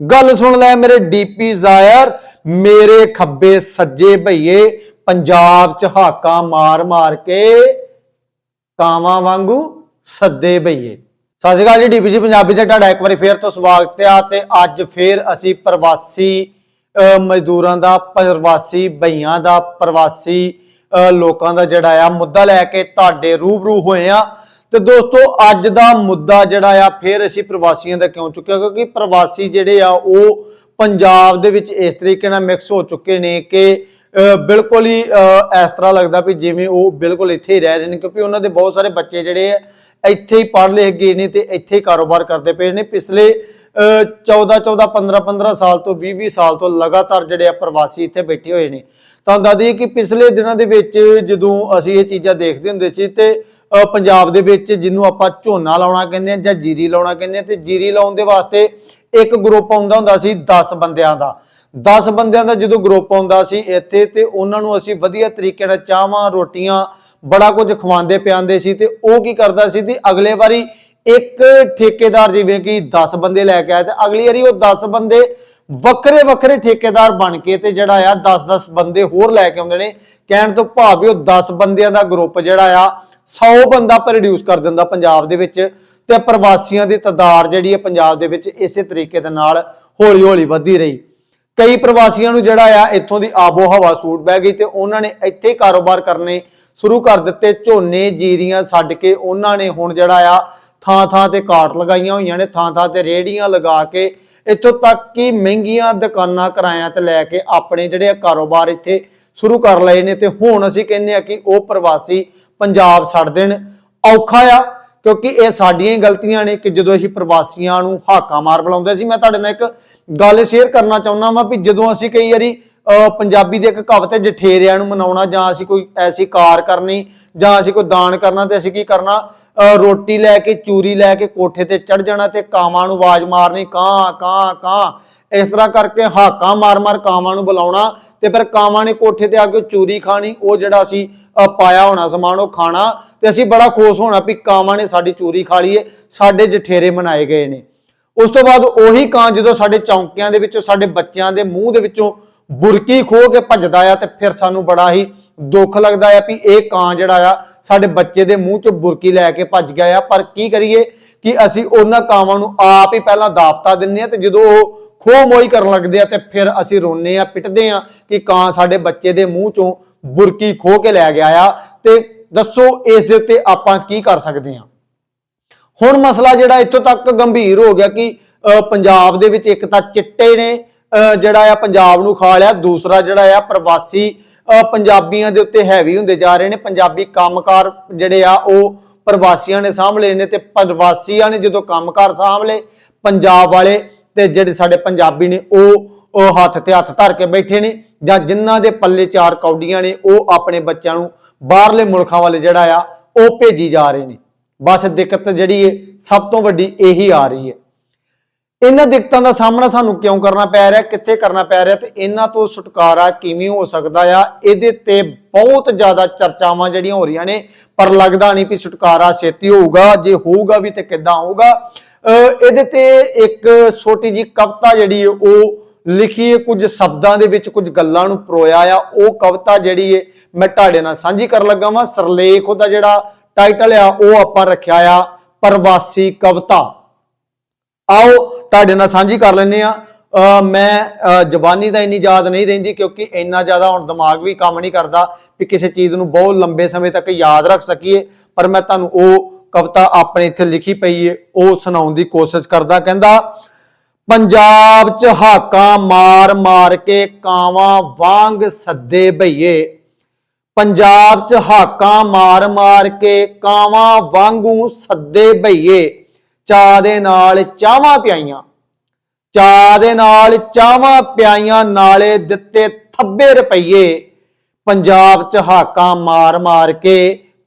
ਗੱਲ ਸੁਣ ਲੈ ਮੇਰੇ ਡੀਪੀ ਜ਼ਾਇਰ ਮੇਰੇ ਖੱਬੇ ਸੱਜੇ ਭਈਏ ਪੰਜਾਬ ਚ ਹਾਕਾਂ ਮਾਰ ਮਾਰ ਕੇ ਕਾਵਾਂ ਵਾਂਗੂ ਸੱਦੇ ਭਈਏ। ਸਤਿ ਸ਼੍ਰੀ ਅਕਾਲ ਜੀ ਡੀਪੀ ਜੀ ਪੰਜਾਬੀ ਤੇ ਤੁਹਾਡਾ ਇੱਕ ਵਾਰੀ ਫੇਰ ਤੋਂ ਸਵਾਗਤ ਆ ਤੇ ਅੱਜ ਫੇਰ ਅਸੀਂ ਪ੍ਰਵਾਸੀ ਅਹ, ਮਜ਼ਦੂਰਾਂ ਦਾ ਪ੍ਰਵਾਸੀ ਭਈਆਂ ਦਾ ਪ੍ਰਵਾਸੀ ਅਹ, ਲੋਕਾਂ ਦਾ ਜਿਹੜਾ ਆ ਮੁੱਦਾ ਲੈ ਕੇ ਤੁਹਾਡੇ ਰੂਬਰੂ ਹੋਏ ਆ। ਤੇ ਦੋਸਤੋ, ਅੱਜ ਦਾ ਮੁੱਦਾ ਜਿਹੜਾ ਆ, ਫੇਰ ਅਸੀਂ ਪ੍ਰਵਾਸੀਆਂ ਦਾ ਕਿਉਂ ਚੁੱਕਿਆ? ਕਿਉਂਕਿ ਪ੍ਰਵਾਸੀ ਜਿਹੜੇ ਆ, ਉਹ ਪੰਜਾਬ ਦੇ ਵਿੱਚ ਇਸ ਤਰੀਕੇ ਨਾਲ ਮਿਕਸ ਹੋ ਚੁੱਕੇ ਨੇ ਕਿ ਬਿਲਕੁਲ ਹੀ ਇਸ ਤਰ੍ਹਾਂ ਲੱਗਦਾ ਵੀ ਜਿਵੇਂ ਉਹ ਬਿਲਕੁਲ ਇੱਥੇ ਹੀ ਰਹਿ ਰਹੇ ਨੇ, ਕਿਉਂਕਿ ਉਹਨਾਂ ਦੇ ਬਹੁਤ ਸਾਰੇ ਬੱਚੇ ਜਿਹੜੇ ਆ, ਇੱਥੇ ਹੀ ਪੜ੍ਹ ਲਿਖ ਗਏ ਨੇ ਤੇ ਇੱਥੇ ਹੀ ਕਾਰੋਬਾਰ ਕਰਦੇ ਪਏ ਨੇ। ਪਿਛਲੇ 14 14 15 15 ਸਾਲ ਤੋਂ 20 20 ਸਾਲ ਤੋਂ ਲਗਾਤਾਰ ਜਿਹੜੇ ਆ ਪ੍ਰਵਾਸੀ ਇੱਥੇ ਬੈਠੇ ਹੋਏ ਨੇ। ਤਾਂ ਦੱਸਦੀ ਕਿ ਪਿਛਲੇ ਦਿਨਾਂ ਦੇ ਵਿੱਚ ਜਦੋਂ ਅਸੀਂ ਇਹ ਚੀਜ਼ਾਂ ਦੇਖਦੇ ਹੁੰਦੇ ਸੀ ਤੇ ਪੰਜਾਬ ਦੇ ਵਿੱਚ ਜਿਹਨੂੰ ਆਪਾਂ ਝੋਨਾ ਲਾਉਣਾ ਕਹਿੰਦੇ ਆ ਜਾਂ ਜੀਰੀ ਲਾਉਣਾ ਕਹਿੰਦੇ ਆ, ਤੇ ਜੀਰੀ ਲਾਉਣ ਦੇ ਵਾਸਤੇ ਇੱਕ ਗਰੁੱਪ ਆਉਂਦਾ ਹੁੰਦਾ ਸੀ 10 ਬੰਦਿਆਂ ਦਾ। 10 ਬੰਦਿਆਂ ਦਾ ਜਦੋਂ ਗਰੁੱਪ ਆਉਂਦਾ ਸੀ ਇੱਥੇ ਤੇ ਉਹਨਾਂ ਨੂੰ ਅਸੀਂ ਵਧੀਆ ਤਰੀਕੇ ਨਾਲ ਚਾਹਾਂ ਰੋਟੀਆਂ ਬੜਾ ਕੁਝ ਖਵਾਉਂਦੇ ਪਿਆਉਂਦੇ ਸੀ ਤੇ ਉਹ ਕੀ ਕਰਦਾ ਸੀ ਤੇ ਅਗਲੇ ਵਾਰੀ ਇੱਕ ਠੇਕੇਦਾਰ ਜਿਵੇਂ ਕਿ 10 ਬੰਦੇ ਲੈ ਕੇ ਆਇਆ ਤੇ ਅਗਲੀ ਵਾਰੀ ਉਹ 10 ਬੰਦੇ ਵੱਖਰੇ ਵੱਖਰੇ ਠੇਕੇਦਾਰ ਬਣ ਕੇ ਤੇ ਜਿਹੜਾ ਆ 10-10 ਬੰਦੇ ਹੋਰ ਲੈ ਕੇ ਆਉਂਦੇ ਨੇ, ਕਹਿਣ ਤੋਂ ਭਾਵ ਵੀ ਉਹ 10 ਬੰਦਿਆਂ ਦਾ ਗਰੁੱਪ ਜਿਹੜਾ ਆ 100 ਬੰਦਾ ਪ੍ਰੋਡਿਊਸ ਕਰ ਦਿੰਦਾ ਪੰਜਾਬ ਦੇ ਵਿੱਚ ਤੇ ਪ੍ਰਵਾਸੀਆਂ ਦੀ ਤਾਦਾਦ ਜਿਹੜੀ ਹੈ ਪੰਜਾਬ ਦੇ ਵਿੱਚ ਇਸੇ ਤਰੀਕੇ ਦੇ ਨਾਲ ਹੌਲੀ ਹੌਲੀ ਵਧਦੀ ਰਹੀ। ਕਈ ਪ੍ਰਵਾਸੀਆਂ ਨੂੰ ਜਿਹੜਾ ਆ ਇੱਥੋਂ ਦੀ ਆਬੋ ਹਵਾ ਸੂਟ ਬਹਿ ਗਈ ਤੇ ਉਹਨਾਂ ਨੇ ਇੱਥੇ ਕਾਰੋਬਾਰ ਕਰਨੇ ਸ਼ੁਰੂ ਕਰ ਦਿੱਤੇ। ਝੋਨੇ ਜੀਰੀਆਂ ਛੱਡ ਕੇ ਉਹਨਾਂ ਨੇ ਹੁਣ ਜਿਹੜਾ ਆ ਥਾਂ ਥਾਂ ਤੇ ਕਾਟ ਲਗਾਈਆਂ ਹੋਈਆਂ ਨੇ ਥਾਂ ਥਾਂ ਤੇ ਰੇੜੀਆਂ ਲਗਾ ਕੇ ਇੱਥੋਂ ਤੱਕ ਕਿ ਮਹਿੰਗੀਆਂ ਦੁਕਾਨਾਂ ਕਿਰਾਇਆਂ ਤੇ ਲੈ ਕੇ ਆਪਣੇ ਜਿਹੜੇ ਆ ਕਾਰੋਬਾਰ ਇੱਥੇ ਸ਼ੁਰੂ ਕਰ ਲਏ ਨੇ। ਤੇ ਹੁਣ ਅਸੀਂ ਕਹਿੰਦੇ ਆ ਕਿ ਉਹ ਪ੍ਰਵਾਸੀ ਪੰਜਾਬ ਛੱਡ ਦੇਣ। ਔਖਾ ਆ। ਕਿਉਂਕਿ ਇਹ ਸਾਡੀਆਂ ਹੀ ਗਲਤੀਆਂ ਨੇ ਕਿ ਜਦੋਂ ਅਸੀਂ ਪ੍ਰਵਾਸੀਆਂ ਨੂੰ ਹਾਕਾਂ ਮਾਰ ਬੁਲਾਉਂਦੇ ਸੀ, ਮੈਂ ਤੁਹਾਡੇ ਨਾਲ ਇੱਕ ਗੱਲ ਸ਼ੇਅਰ ਕਰਨਾ ਚਾਹੁੰਦਾ ਵਾਂ ਵੀ ਜਦੋਂ ਅਸੀਂ ਕਈ ਵਾਰੀ ਪੰਜਾਬੀ ਦੀ ਇੱਕ ਕਹਾਵਤ ਹੈ ਜਠੇਰਿਆਂ ਨੂੰ ਮਨਾਉਣਾ, ਜਾਂ ਅਸੀਂ ਕੋਈ ਐਸੀ ਕਾਰ ਕਰਨੀ, ਜਾਂ ਅਸੀਂ ਕੋਈ ਦਾਨ ਕਰਨਾ, ਤੇ ਅਸੀਂ ਕੀ ਕਰਨਾ? ਰੋਟੀ ਲੈ ਕੇ, ਚੂਰੀ ਲੈ ਕੇ ਕੋਠੇ ਤੇ ਚੜ ਜਾਣਾ ਤੇ ਕਾਵਾਂ ਨੂੰ ਆਵਾਜ਼ ਮਾਰਨੀ, ਕਾਂ ਕਾਂ ਕਾਂ। ਇਸ ਤਰ੍ਹਾਂ ਕਰਕੇ ਹਾਕਾਂ ਮਾਰ-ਮਾਰ ਕਾਵਾਂ ਨੂੰ ਬੁਲਾਉਣਾ, ਤੇ ਫਿਰ ਕਾਵਾਂ ਨੇ ਕੋਠੇ ਤੇ ਆ ਕੇ ਚੂਰੀ ਖਾਣੀ, ਉਹ ਜਿਹੜਾ ਅਸੀਂ ਪਾਇਆ ਹੋਣਾ ਸਮਾਨ, ਉਹ ਖਾਣਾ। ਤੇ ਅਸੀਂ ਬੜਾ ਖੁਸ਼ ਹੋਣਾ ਵੀ ਕਾਵਾਂ ਨੇ ਸਾਡੀ ਚੂਰੀ ਖਾ ਲਈਏ, ਸਾਡੇ ਜਠੇਰੇ ਮਨਾਏ ਗਏ ਨੇ। ਉਸ ਤੋਂ ਬਾਅਦ ਉਹੀ ਕਾਂ ਜਦੋਂ ਸਾਡੇ ਚੌਂਕਿਆਂ ਦੇ ਵਿੱਚੋਂ, ਸਾਡੇ ਬੱਚਿਆਂ ਦੇ ਮੂੰਹ ਦੇ ਵਿੱਚੋਂ ਬੁਰਕੀ ਖੋਹ ਕੇ ਭੱਜਦਾ ਆ ਤੇ ਫਿਰ ਸਾਨੂੰ ਬੜਾ ਹੀ ਦੁੱਖ ਲੱਗਦਾ ਆ ਵੀ ਇਹ ਕਾਂ ਜਿਹੜਾ ਆ, ਸਾਡੇ ਬੱਚੇ ਦੇ ਮੂੰਹ ਚੋਂ ਬੁਰਕੀ ਲੈ ਕੇ ਭੱਜ ਗਿਆ ਆ। ਪਰ ਕੀ ਕਰੀਏ ਕਿ ਅਸੀਂ ਉਹਨਾਂ ਕਾਵਾਂ ਨੂੰ ਆਪ ਹੀ ਪਹਿਲਾਂ ਦਾਫਤਾ ਦਿੰਨੇ ਆ ਤੇ ਜਦੋਂ ਉਹ ਖੋਹ ਮੋਈ ਕਰਨ ਲੱਗਦੇ ਆ ਤੇ ਫਿਰ ਅਸੀਂ ਰੋਨੇ ਆ, ਪਿੱਟਦੇ ਆ ਕਿ ਕਾਂ ਸਾਡੇ ਬੱਚੇ ਦੇ ਮੂੰਹ ਚੋਂ ਬੁਰਕੀ ਖੋਹ ਕੇ ਲੈ ਗਿਆ ਆ। ਤੇ ਦੱਸੋ ਇਸ ਦੇ ਉੱਤੇ ਆਪਾਂ ਕੀ ਕਰ ਸਕਦੇ ਆ? ਹੁਣ ਮਸਲਾ ਜਿਹੜਾ ਇੱਥੋਂ ਤੱਕ ਗੰਭੀਰ ਹੋ ਗਿਆ ਕਿ ਪੰਜਾਬ ਦੇ ਵਿੱਚ ਇੱਕ ਤਾਂ ਚਿੱਟੇ ਨੇ ਜਿਹੜਾ ਆ ਪੰਜਾਬ ਨੂੰ ਖਾ ਲਿਆ, ਦੂਸਰਾ ਜਿਹੜਾ ਆ ਪ੍ਰਵਾਸੀ ਪੰਜਾਬੀਆਂ ਦੇ ਉੱਤੇ ਹੈਵੀ ਹੁੰਦੇ ਜਾ ਰਹੇ ਨੇ। ਪੰਜਾਬੀ ਕੰਮਕਾਰ ਜਿਹੜੇ ਆ, ਉਹ ਪ੍ਰਵਾਸੀਆਂ ਨੇ ਸਾਂਭ ਲਏ ਨੇ ਤੇ ਪ੍ਰਵਾਸੀਆਂ ਨੇ ਜਦੋਂ ਕੰਮਕਾਰ ਸਾਂਭ ਲਏ, ਪੰਜਾਬ ਵਾਲੇ ਤੇ ਜਿਹੜੇ ਸਾਡੇ ਪੰਜਾਬੀ ਨੇ, ਉਹ ਉਹ ਹੱਥ ਤੇ ਹੱਥ ਧਰ ਕੇ ਬੈਠੇ ਨੇ ਜਾਂ ਜਿਨ੍ਹਾਂ ਦੇ ਪੱਲੇ ਚਾਰ ਕੌਡੀਆਂ ਨੇ, ਉਹ ਆਪਣੇ ਬੱਚਿਆਂ ਨੂੰ ਬਾਹਰਲੇ ਮੁਲਕਾਂ ਵਾਲੇ ਜਿਹੜਾ ਆ, ਉਹ ਭੇਜੀ ਜਾ ਰਹੇ ਨੇ। ਬਸ ਦਿੱਕਤ ਜਿਹੜੀ ਏ, ਸਭ ਤੋਂ ਵੱਡੀ ਇਹੀ ਆ ਰਹੀ ਹੈ ਇਹਨਾਂ ਦਿੱਕਤਾਂ ਦਾ ਸਾਹਮਣਾ ਸਾਨੂੰ ਕਿਉਂ ਕਰਨਾ ਪੈ ਰਿਹਾ, ਕਿੱਥੇ ਕਰਨਾ ਪੈ ਰਿਹਾ ਤੇ ਇਹਨਾਂ ਤੋਂ ਛੁਟਕਾਰਾ ਕਿਵੇਂ ਹੋ ਸਕਦਾ ਆ? ਇਹਦੇ ਤੇ ਬਹੁਤ ਜ਼ਿਆਦਾ ਚਰਚਾਵਾਂ ਜਿਹੜੀਆਂ ਹੋ ਰਹੀਆਂ ਨੇ, ਪਰ ਲੱਗਦਾ ਨਹੀਂ ਵੀ ਛੁਟਕਾਰਾ ਛੇਤੀ ਹੋਊਗਾ, ਜੇ ਹੋਊਗਾ ਵੀ ਤੇ ਕਿੱਦਾਂ ਹੋਊਗਾ। ਇਹਦੇ ਤੇ ਇੱਕ ਛੋਟੀ ਜੀ ਕਵਿਤਾ ਜਿਹੜੀ ਹੈ ਉਹ ਲਿਖੀ ਕੁਝ ਸ਼ਬਦਾਂ ਦੇ ਵਿੱਚ ਕੁਝ ਗੱਲਾਂ ਨੂੰ ਪਰੋਇਆ ਆ। ਉਹ ਕਵਿਤਾ ਜਿਹੜੀ ਹੈ ਮੈਂ ਤੁਹਾਡੇ ਨਾਲ ਸਾਂਝੀ ਕਰਨ ਲੱਗਾ ਵਾਂ। ਸਰਲੇਖ ਉਹਦਾ ਜਿਹੜਾ ਟਾਈਟਲ ਆ, ਉਹ ਆਪਾਂ ਰੱਖਿਆ ਆ, ਪ੍ਰਵਾਸੀ ਕਵਿਤਾ। ਆਓ ਤੁਹਾਡੇ ਨਾਲ ਸਾਂਝੀ ਕਰ ਲੈਂਦੇ ਆ ਮੈਂ ਜ਼ਬਾਨੀ ਤਾਂ ਇੰਨੀ ਯਾਦ ਨਹੀਂ ਰਹਿੰਦੀ ਕਿਉਂਕਿ ਇੰਨਾ ਜ਼ਿਆਦਾ ਹੁਣ ਦਿਮਾਗ ਵੀ ਕੰਮ ਨਹੀਂ ਕਰਦਾ ਕਿ ਕਿਸੇ ਚੀਜ਼ ਨੂੰ ਬਹੁਤ ਲੰਬੇ ਸਮੇਂ ਤੱਕ ਯਾਦ ਰੱਖ ਸਕੀਏ। ਪਰ ਮੈਂ ਤੁਹਾਨੂੰ ਉਹ ਕਵਿਤਾ ਆਪਣੇ ਇੱਥੇ ਲਿਖੀ ਪਈ ਹੈ ਉਹ ਸੁਣਾਉਣ ਦੀ ਕੋਸ਼ਿਸ਼ ਕਰਦਾ ਕਹਿੰਦਾ, ਪੰਜਾਬ ਚ ਹਾਕਾਂ ਮਾਰ ਮਾਰ ਕੇ ਕਾਵਾਂ ਵਾਂਗ ਸੱਦੇ ਭਈਏ ਪੰਜਾਬ ਚ ਹਾਕਾਂ ਮਾਰ ਮਾਰ ਕੇ ਕਾਵਾਂ ਵਾਂਗੂ ਸੱਦੇ ਭਈਏ ਚਾ ਦੇ ਨਾਲ ਚਾਵਾਂ ਪਿਆਈਆਂ। ਚਾਹ ਦੇ ਨਾਲ ਚਾਵਾਂ ਪਿਆਈਆਂ, ਨਾਲੇ ਦਿੱਤੇ ਥੱਬੇ ਰੁਪਈਏ। ਪੰਜਾਬ ਚ ਹਾਕਾਂ ਮਾਰ ਮਾਰ ਕੇ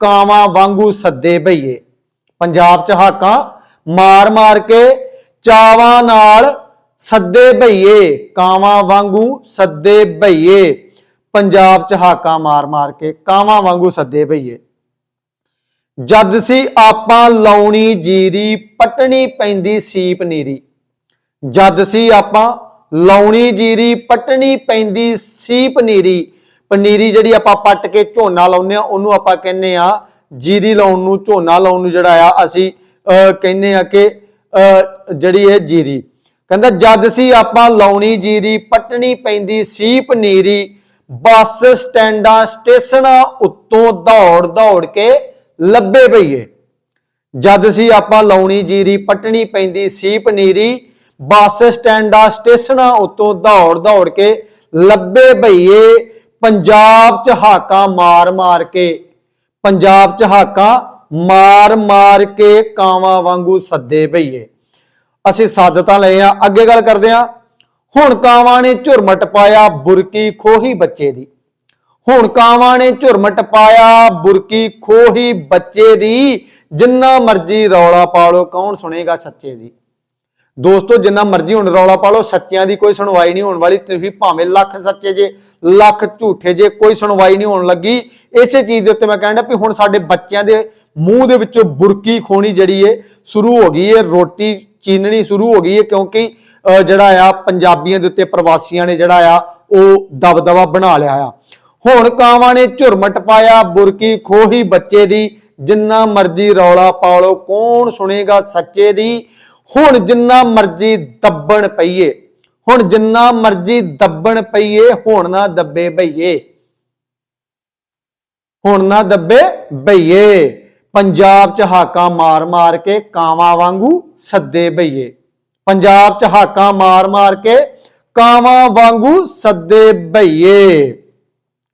ਕਾਵਾਂ ਵਾਂਗੂ ਸੱਦੇ ਭਈਏ ਪੰਜਾਬ ਚ ਹਾਕਾਂ ਮਾਰ ਮਾਰ ਕੇ ਚਾਵਾਂ ਨਾਲ ਸੱਦੇ ਭਈਏ ਕਾਵਾਂ ਵਾਂਗੂ ਸੱਦੇ ਭਈਏ ਪੰਜਾਬ ਚ ਹਾਕਾਂ ਮਾਰ ਮਾਰ ਕੇ ਕਾਵਾਂ ਵਾਂਗੂ ਸੱਦੇ ਭਈਏ ਜਦ ਸੀ ਆਪਾਂ ਲਾਉਣੀ ਜੀਰੀ, ਪਟਣੀ ਪੈਂਦੀ ਸੀਪ ਨੀਰੀ। ਜਦ ਸੀ ਆਪਾਂ ਲਾਉਣੀ ਜੀਰੀ, ਪਟਣੀ ਪੈਂਦੀ ਸੀ ਪਨੀਰੀ ਪਨੀਰੀ ਜਿਹੜੀ ਆਪਾਂ ਪੱਟ ਕੇ ਝੋਨਾ ਲਾਉਂਦੇ ਆ ਉਹਨੂੰ ਆਪਾਂ ਕਹਿੰਦੇ ਆ ਜੀਰੀ ਲਾਉਣ ਨੂੰ, ਝੋਨਾ ਲਾਉਣ ਨੂੰ ਜਿਹੜਾ ਆ, ਅਸੀਂ ਕਹਿੰਦੇ ਆ ਕਿ ਜਿਹੜੀ ਇਹ ਜੀਰੀ। ਕਹਿੰਦਾ ਜਦ ਸੀ ਆਪਾਂ ਲਾਉਣੀ ਜੀਰੀ, ਪਟਣੀ ਪੈਂਦੀ ਸੀ ਪਨੀਰੀ ਬੱਸ ਸਟੈਂਡਾਂ, ਸਟੇਸ਼ਨਾਂ ਉੱਤੋਂ ਦੌੜ ਦੌੜ ਕੇ ਲੱਭੇ ਪਈਏ। ਜਦ ਸੀ ਆਪਾਂ ਲਾਉਣੀ ਜੀਰੀ, ਪਟਣੀ ਪੈਂਦੀ ਸੀ ਪਨੀਰੀ ਬੱਸ ਸਟੈਂਡਾਂ, ਸਟੇਸ਼ਨਾਂ ਉੱਤੋਂ ਦੌੜ ਦੌੜ ਕੇ ਲੱਭੇ ਭਈਏ ਪੰਜਾਬ ਚ ਹਾਕਾਂ ਮਾਰ ਮਾਰ ਕੇ, ਪੰਜਾਬ ਚ ਹਾਕਾਂ ਮਾਰ ਮਾਰ ਕੇ ਕਾਵਾਂ ਵਾਂਗੂ ਸੱਦੇ ਭਈਏ ਅਸੀਂ ਸੱਦ ਤਾਂ ਲਏ ਆ, ਅੱਗੇ ਗੱਲ ਕਰਦੇ ਆ। ਹੁਣ ਕਾਵਾਂ ਨੇ ਝੁਰਮਟ ਪਾਇਆ ਬੁਰਕੀ ਖੋਹੀ ਬੱਚੇ ਦੀ। ਹੁਣ ਕਾਵਾਂ ਨੇ ਝੁਰਮਟ ਪਾਇਆ, ਬੁਰਕੀ ਖੋਹੀ ਬੱਚੇ ਦੀ, ਜਿੰਨਾ ਮਰਜ਼ੀ ਰੌਲਾ ਪਾ ਲਓ, ਕੌਣ ਸੁਣੇਗਾ ਸੱਚੇ ਦੀ? ਦੋਸਤੋ, ਜਿੰਨਾ ਮਰਜ਼ੀ ਹੁਣ ਰੌਲਾ ਪਾ ਲਓ, ਸੱਚਿਆਂ ਦੀ ਕੋਈ ਸੁਣਵਾਈ ਨਹੀਂ ਹੋਣ ਵਾਲੀ, ਤੁਸੀਂ ਭਾਵੇਂ ਲੱਖ ਸੱਚੇ ਜੇ, ਲੱਖ ਝੂਠੇ ਜੇ, ਕੋਈ ਸੁਣਵਾਈ ਨਹੀਂ ਹੋਣ ਲੱਗੀ। ਇਸੇ ਚੀਜ਼ ਦੇ ਉੱਤੇ ਮੈਂ ਕਹਿੰਦਾ ਵੀ ਹੁਣ ਸਾਡੇ ਬੱਚਿਆਂ ਦੇ ਮੂੰਹ ਦੇ ਵਿੱਚੋਂ ਬੁਰਕੀ ਖੋਣੀ ਜਿਹੜੀ ਏ, ਸ਼ੁਰੂ ਹੋ ਗਈ ਏ, ਰੋਟੀ ਚੀਨਣੀ ਸ਼ੁਰੂ ਹੋ ਗਈ ਏ, ਕਿਉਂਕਿ ਜਿਹੜਾ ਆ, ਪੰਜਾਬੀਆਂ ਦੇ ਉੱਤੇ ਪ੍ਰਵਾਸੀਆਂ ਨੇ ਜਿਹੜਾ ਆ, ਉਹ ਦਬਦਬਾ ਬਣਾ ਲਿਆ ਆ। ਹੁਣ ਕਾਵਾਂ ਨੇ ਝੁਰਮਟ ਪਾਇਆ, ਬੁਰਕੀ ਖੋਹੀ ਬੱਚੇ ਦੀ, ਜਿੰਨਾ ਮਰਜ਼ੀ ਰੌਲਾ ਪਾਲੋ ਕੌਣ ਸੁਣੇਗਾ ਸੱਚੇ ਦੀ? ਹੁਣ ਜਿੰਨਾ ਮਰਜ਼ੀ ਦੱਬਣ ਪਈਏ, ਹੁਣ ਜਿੰਨਾ ਮਰਜ਼ੀ ਦੱਬਣ ਪਈਏ, ਹੁਣ ਨਾ ਦੱਬੇ ਭਈਏ ਹੁਣ ਨਾ ਦੱਬੇ ਭਈਏ ਪੰਜਾਬ ਚ ਹਾਕਾਂ ਮਾਰ ਮਾਰ ਕੇ ਕਾਵਾਂ ਵਾਂਗੂ ਸੱਦੇ ਭਈਏ ਪੰਜਾਬ ਚ ਹਾਕਾਂ ਮਾਰ ਮਾਰ ਕੇ ਕਾਵਾਂ ਵਾਂਗੂ ਸੱਦੇ ਭਈਏ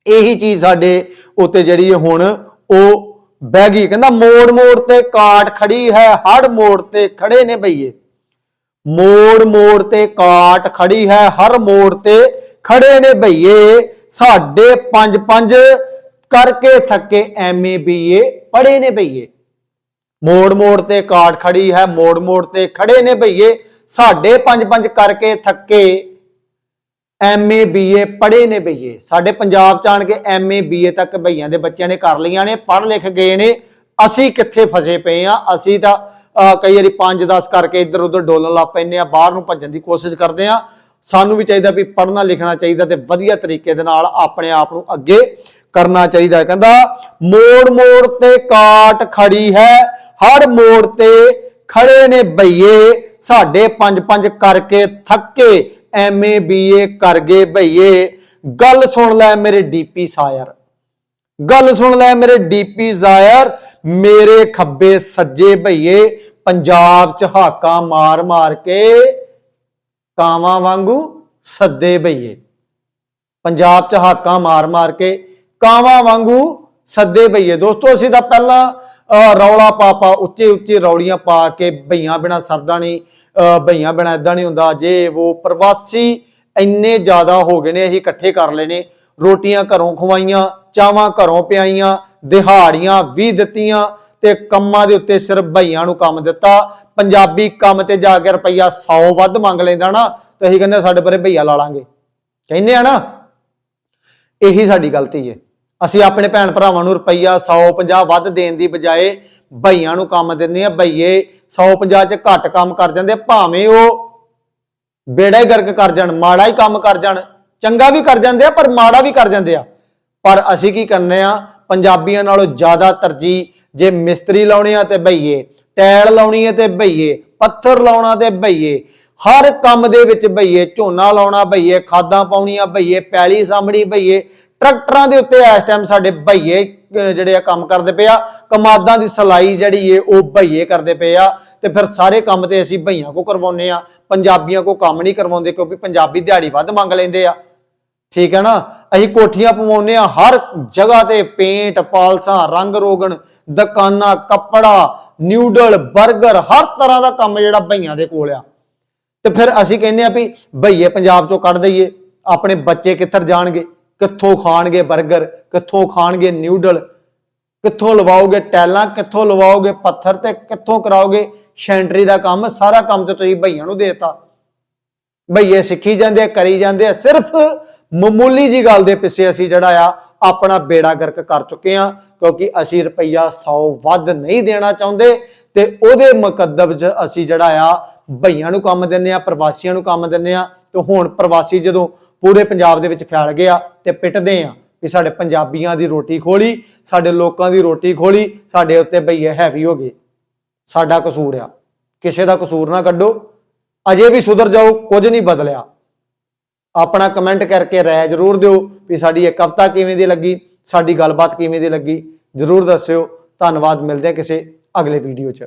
ਇਹੀ ਚੀਜ਼ ਸਾਡੇ ਉੱਤੇ ਜਿਹੜੀ ਹੁਣ ਉਹ ਬਹਿ ਗਈ। ਕਹਿੰਦਾ ਮੋੜ ਮੋੜ ਤੇ ਕਾਟ ਖੜੀ ਹੈ ਹੜ ਮੋੜ ਤੇ ਖੜੇ ਨੇ ਭਈਏ ਮੋੜ ਮੋੜ ਤੇ ਕਾਟ ਖੜੀ ਹੈ ਹਰ ਮੋੜ ਤੇ ਖੜੇ ਨੇ ਭਈਏ ਸਾਡੇ ਪੰਜ ਪੰਜ ਕਰਕੇ ਥੱਕੇ ਐਮਏ ਬੀਏ ਪੜੇ ਨੇ ਭਈਏ ਮੋੜ ਮੋੜ ਤੇ ਕਾਟ ਖੜੀ ਹੈ, ਮੋੜ ਮੋੜ ਤੇ ਖੜੇ ਨੇ ਭਈਏ ਸਾਡੇ ਪੰਜ ਪੰਜ ਕਰਕੇ ਥੱਕੇ ਐਮਏ ਬੀਏ ਪੜ੍ਹੇ ਨੇ ਬਈਏ ਸਾਡੇ ਪੰਜਾਬ ਚ ਆਣ ਕੇ ਐਮਏ ਬੀਏ ਤੱਕ ਬਈਆਂ ਦੇ ਬੱਚਿਆਂ ਨੇ ਕਰ ਲਈਆਂ ਨੇ, ਪੜ੍ਹ ਲਿਖ ਗਏ ਨੇ। ਅਸੀਂ ਕਿੱਥੇ ਫਸੇ ਪਏ ਆ? ਅਸੀਂ ਤਾਂ ਕਈ ਵਾਰੀ 5-10 ਕਰਕੇ ਇੱਧਰ ਉੱਧਰ ਡੋਲਣ ਲੱਗ ਪੈਂਦੇ ਆ, ਬਾਹਰ ਨੂੰ ਭੱਜਣ ਦੀ ਕੋਸ਼ਿਸ਼ ਕਰਦੇ ਆ। ਸਾਨੂੰ ਵੀ ਚਾਹੀਦਾ ਵੀ ਪੜ੍ਹਨਾ ਲਿਖਣਾ ਚਾਹੀਦਾ ਤੇ ਵਧੀਆ ਤਰੀਕੇ ਦੇ ਨਾਲ ਆਪਣੇ ਆਪ ਨੂੰ ਅੱਗੇ ਕਰਨਾ ਚਾਹੀਦਾ ਕਹਿੰਦਾ, ਮੋੜ ਮੋੜ ਤੇ ਕਾਟ ਖੜੀ ਹੈ, ਹਰ ਮੋੜ ਤੇ ਖੜੇ ਨੇ ਬਈਏ। ਸਾਡੇ ਪੰਜ ਪੰਜ ਕਰਕੇ ਥੱਕੇ ਐਮਏ, ਬੀਏ ਕਰ ਗਏ ਭਈਏ। ਗੱਲ ਸੁਣ ਲੈ ਮੇਰੇ ਡੀਪੀ ਸਾਇਰ। ਗੱਲ ਸੁਣ ਲੈ ਮੇਰੇ ਡੀਪੀ ਜ਼ਾਇਰ ਮੇਰੇ ਖੱਬੇ ਸੱਜੇ ਭਈਏ, ਪੰਜਾਬ ਚ ਹਾਕਾਂ ਮਾਰ ਮਾਰ ਕੇ ਕਾਵਾਂ ਵਾਂਗੂ ਸੱਦੇ ਭਈਏ। ਪੰਜਾਬ ਚ ਹਾਕਾਂ ਮਾਰ ਮਾਰ ਕੇ ਕਾਵਾਂ ਵਾਂਗੂ ਸੱਦੇ ਭਈਏ। ਦੋਸਤੋ, ਅਸੀਂ ਤਾਂ ਪਹਿਲਾਂ ਰੌਲਾ ਪਾ ਪਾ ਉੱਚੇ ਉੱਚੇ ਰੌਲੀਆਂ ਪਾ ਕੇ ਭਈਆਂ ਬਿਨਾ ਸਰਦਾ ਨਹੀਂ ਅਹ, ਭਈਆਂ ਬਿਨਾ ਇਦਾਂ ਨਹੀਂ ਹੁੰਦਾ। ਜੇ ਉਹ ਪ੍ਰਵਾਸੀ ਇੰਨੇ ਜ਼ਿਆਦਾ ਹੋ ਗਏ ਨੇ ਅਸੀਂ ਇਕੱਠੇ ਕਰ ਲਏ ਨੇ ਰੋਟੀਆਂ ਘਰੋਂ ਖਵਾਈਆਂ ਚਾਵਾਂ ਘਰੋਂ ਪਿਆਈਆਂ ਦਿਹਾੜੀਆਂ ਵੀ ਦਿੱਤੀਆਂ ਤੇ ਕੰਮਾਂ ਦੇ ਉੱਤੇ ਸਿਰਫ ਭਈਆਂ ਨੂੰ ਕੰਮ ਦਿੱਤਾ। ਪੰਜਾਬੀ ਕੰਮ ਤੇ ਜਾ ਕੇ ਰੁਪਈਆ 100 ਵੱਧ ਮੰਗ ਲੈਂਦਾ ਨਾ ਤੇ ਅਸੀਂ ਕਹਿੰਦੇ ਸਾਡੇ ਪਰੇ ਭਈਆ ਲਾ ਲਾਂਗੇ। ਕਹਿੰਦੇ ਆ ਨਾ ਇਹੀ ਸਾਡੀ ਗਲਤੀ ਹੈ। ਅਸੀਂ ਆਪਣੇ ਭੈਣ ਭਰਾਵਾਂ ਨੂੰ ਰੁਪਈਆ 150 ਵੱਧ ਦੇਣ ਦੀ ਬਜਾਏ ਭਈਆਂ ਨੂੰ ਕੰਮ ਦਿੰਦੇ ਆ ਭਈਏ 150 ਚ ਘੱਟ ਕੰਮ ਕਰ ਜਾਂਦੇ, ਭਾਵੇਂ ਉਹ ਬੇੜਾ ਹੀ ਗਰਕ ਕਰ ਜਾਣ, ਮਾੜਾ ਹੀ ਕੰਮ ਕਰ ਜਾਣ, ਚੰਗਾ ਵੀ ਕਰ ਜਾਂਦੇ ਆ, ਪਰ ਮਾੜਾ ਵੀ ਕਰ ਜਾਂਦੇ ਆ। ਪਰ ਅਸੀਂ ਕੀ ਕਰਨੇ ਆ, ਪੰਜਾਬੀਆਂ ਨਾਲੋਂ ਜ਼ਿਆਦਾ ਤਰਜੀਹ, ਜੇ ਮਿਸਤਰੀ ਲਾਉਣੇ ਆ ਤੇ ਭਈਏ ਟੈਲ ਲਾਉਣੀ ਹੈ ਤੇ ਭਈਏ ਪੱਥਰ ਲਾਉਣਾ ਤੇ ਭਈਏ ਹਰ ਕੰਮ ਦੇ ਵਿੱਚ ਭਈਏ ਝੋਨਾ ਲਾਉਣਾ ਭਈਏ ਖਾਦਾਂ ਪਾਉਣੀਆਂ ਭਈਏ ਪੈਲੀ ਸਾਂਭਣੀ ਭਈਏ ਟਰੈਕਟਰਾਂ ਦੇ ਉੱਤੇ ਇਸ ਟਾਈਮ ਸਾਡੇ ਭਈਏ ਜਿਹੜੇ ਆ ਕੰਮ ਕਰਦੇ ਪਏ ਆ, ਕਮਾਦਾਂ ਦੀ ਸਲਾਈ ਜਿਹੜੀ ਏ, ਉਹ ਭਈਏ ਕਰਦੇ ਪਏ ਆ, ਤੇ ਫਿਰ ਸਾਰੇ ਕੰਮ ਤੇ ਅਸੀਂ ਭਈਆਂ ਕੋ ਕਰਵਾਉਨੇ ਆ, ਪੰਜਾਬੀਆਂ ਕੋ ਕੰਮ ਨਹੀਂ ਕਰਵਾਉਂਦੇ, ਕਿਉਂਕਿ ਪੰਜਾਬੀ ਦਿਹਾੜੀ ਵੱਧ ਮੰਗ ਲੈਂਦੇ ਆ। ਠੀਕ ਹੈ ਨਾ? ਅਸੀਂ ਕੋਠੀਆਂ ਪਵਾਉਨੇ ਆ, ਹਰ ਜਗ੍ਹਾ ਤੇ ਪੇਂਟ, ਪਾਲਸਾਂ, ਰੰਗ ਰੋਗਣ, ਦੁਕਾਨਾਂ, ਕੱਪੜਾ, ਨਿਊਡਲ 버ਗਰ ਹਰ ਤਰ੍ਹਾਂ ਦਾ ਕੰਮ ਜਿਹੜਾ ਭਈਆਂ ਦੇ ਕੋਲ ਆ। ਤੇ ਫਿਰ ਅਸੀਂ ਕਹਿੰਦੇ ਆ ਵੀ ਭਈਏ, ਪੰਜਾਬ ਚੋਂ ਕੱਢ ਦਈਏ, ਆਪਣੇ ਬੱਚੇ ਕਿੱਧਰ ਜਾਣਗੇ? ਕਿੱਥੋਂ ਖਾਣਗੇ 버ਗਰ ਕਿੱਥੋਂ ਖਾਣਗੇ ਨਿਊਡਲ, ਕਿੱਥੋਂ ਲਵਾਓਗੇ ਟੈਲਾਂ, ਕਿੱਥੋਂ ਲਵਾਓਗੇ ਪੱਥਰ ਤੇ ਕਿੱਥੋਂ ਕਰਾਓਗੇ ਸ਼ੈਂਟਰੀ ਦਾ ਕੰਮ, ਸਾਰਾ ਕੰਮ ਤੇ ਤੁਸੀਂ ਭਈਆਂ ਨੂੰ ਦੇਤਾ। ਭਈਏ ਸਿੱਖੀ ਜਾਂਦੇ ਕਰੀ ਜਾਂਦੇ ਆ, ਸਿਰਫ ਮਾਮੂਲੀ ਜੀ ਗੱਲ ਦੇ ਪਿੱਛੇ ਅਸੀਂ ਜਿਹੜਾ ਆ, ਆਪਣਾ ਬੇੜਾ ਗਰਕ ਕਰ ਚੁੱਕੇ ਆ ਕਿਉਂਕਿ ਅਸੀਂ ਰੁਪਈਆ 100 ਵੱਧ ਨਹੀਂ ਦੇਣਾ ਚਾਹੁੰਦੇ ਤੇ ਉਹਦੇ ਮੁਕੱਦਬ 'ਚ ਅਸੀਂ ਜਿਹੜਾ ਆ, ਭਈਆਂ ਨੂੰ ਕੰਮ ਦਿੰਨੇ ਆ ਪ੍ਰਵਾਸੀਆਂ ਨੂੰ ਕੰਮ ਦਿੰਨੇ ਆ ਤੇ ਹੁਣ ਪ੍ਰਵਾਸੀ ਜਦੋਂ ਪੂਰੇ ਪੰਜਾਬ ਦੇ ਵਿੱਚ ਫੈਲ ਗਿਆ ਆ ਤੇ ਪਿੱਟਦੇ ਆ ਵੀ ਸਾਡੇ ਪੰਜਾਬੀਆਂ ਦੀ ਰੋਟੀ ਖੋਲੀ, ਸਾਡੇ ਲੋਕਾਂ ਦੀ ਰੋਟੀ ਖੋਲੀ, ਸਾਡੇ ਉੱਤੇ ਭਈਏ ਹੈਵੀ ਹੋ ਗਏ। ਸਾਡਾ ਕਸੂਰ ਆ। ਕਿਸੇ ਦਾ ਕਸੂਰ ਨਾ ਕੱਢੋ। ਅਜੇ ਵੀ ਸੁਧਰ ਜਾਓ, ਕੁਝ ਨਹੀਂ ਬਦਲਿਆ। ਆਪਣਾ ਕਮੈਂਟ ਕਰਕੇ ਰਾਏ ਜਰੂਰ ਦਿਓ ਵੀ ਸਾਡੀ ਇਹ ਕਵਿਤਾ ਕਿਵੇਂ ਦੀ ਲੱਗੀ, ਸਾਡੀ ਗੱਲਬਾਤ ਕਿਵੇਂ ਦੀ ਲੱਗੀ। ਜਰੂਰ ਦੱਸਿਓ। ਧੰਨਵਾਦ। ਮਿਲਦੇ ਹਾਂ ਕਿਸੇ ਅਗਲੇ ਵੀਡੀਓ 'ਚ।